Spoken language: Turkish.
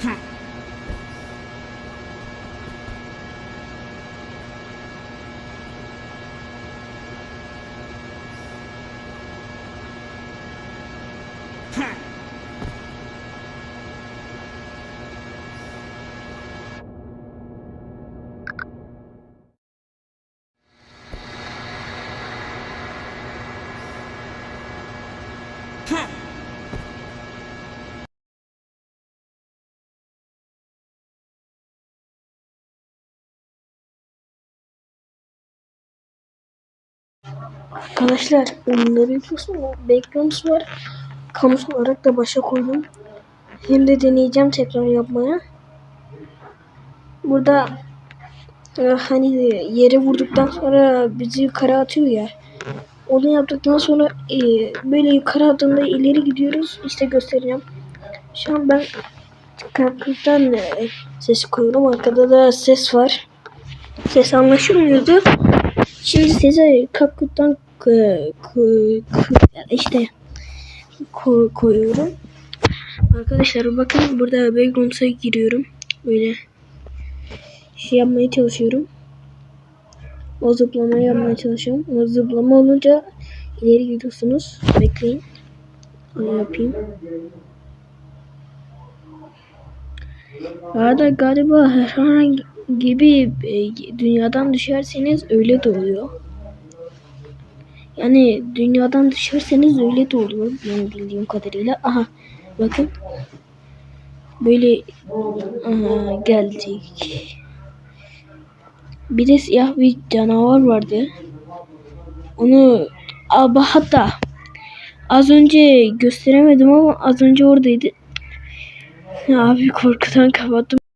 はい哼 Arkadaşlar ne bekliyorsun? Backgrounds var. Kamus olarak da başa koydum. Hem de deneyeceğim tekrar yapmaya. Burada e, hani yere vurduktan sonra bizi yukarı atıyor ya. Onu yaptıktan sonra e, böyle yukarı attığında ileri gidiyoruz. İşte göstereceğim. Şu an ben kalktıktan e, ses koyuyorum. Arkada da ses var. Ses anlaşılmıyordu. Şimdi size kakuttan işte ko- koyuyorum. Arkadaşlar bakın burada background'a giriyorum. Böyle şey yapmaya çalışıyorum. O zıplamayı yapmaya çalışıyorum. O zıplama olunca ileri gidiyorsunuz. Bekleyin. Onu yapayım. Arada galiba herhangi gibi e, dünyadan düşerseniz öyle de oluyor. Yani dünyadan düşerseniz öyle de oluyor benim bildiğim kadarıyla. Aha bakın. Böyle aha, geldik. Bir de siyah bir canavar vardı. Onu abi hatta az önce gösteremedim ama az önce oradaydı. Abi korkudan kapattım.